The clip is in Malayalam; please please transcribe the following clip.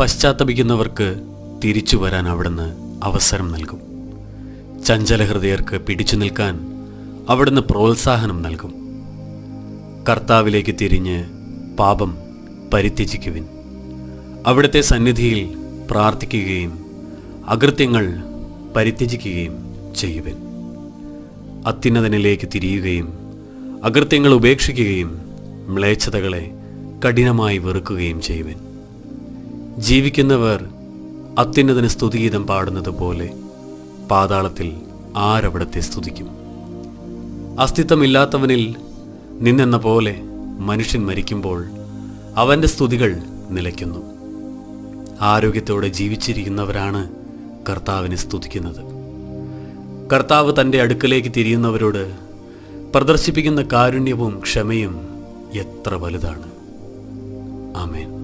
പശ്ചാത്തപിക്കുന്നവർക്ക് തിരിച്ചു വരാൻ അവിടുന്ന് അവസരം നൽകും. ചഞ്ചലഹൃദയർക്ക് പിടിച്ചു നിൽക്കാൻ അവിടുന്ന് പ്രോത്സാഹനം നൽകും. കർത്താവിലേക്ക് തിരിഞ്ഞ് പാപം പരിത്യജിക്കുവിൻ. അവിടുത്തെ സന്നിധിയിൽ പ്രാർത്ഥിക്കുകയും അകൃത്യങ്ങൾ പരിത്യജിക്കുകയും ചെയ്യുവിൻ. അത്യുന്നതനിലേക്ക് തിരിയുകയും അകൃത്യങ്ങൾ ഉപേക്ഷിക്കുകയും മ്ലേച്ഛതകളെ കഠിനമായി വെറുക്കുകയും ചെയ്യുവിൻ. ജീവിക്കുന്നവർ അത്യുന്നതിന് സ്തുതിഗീതം പാടുന്നത് പോലെ പാതാളത്തിൽ ആരവിടത്തെ സ്തുതിക്കും. അസ്തിത്വമില്ലാത്തവനിൽ നിന്നെന്ന പോലെ മനുഷ്യൻ മരിക്കുമ്പോൾ അവന്റെ സ്തുതികൾ നിലയ്ക്കുന്നു. ആരോഗ്യത്തോടെ ജീവിച്ചിരിക്കുന്നവരാണ് കർത്താവിനെ സ്തുതിക്കുന്നത്. കർത്താവ് തന്റെ അടുക്കലേക്ക് തിരിയുന്നവരോട് പ്രദർശിപ്പിക്കുന്ന കാരുണ്യവും ക്ഷമയും എത്ര വലുതാണ്. ആമേൻ.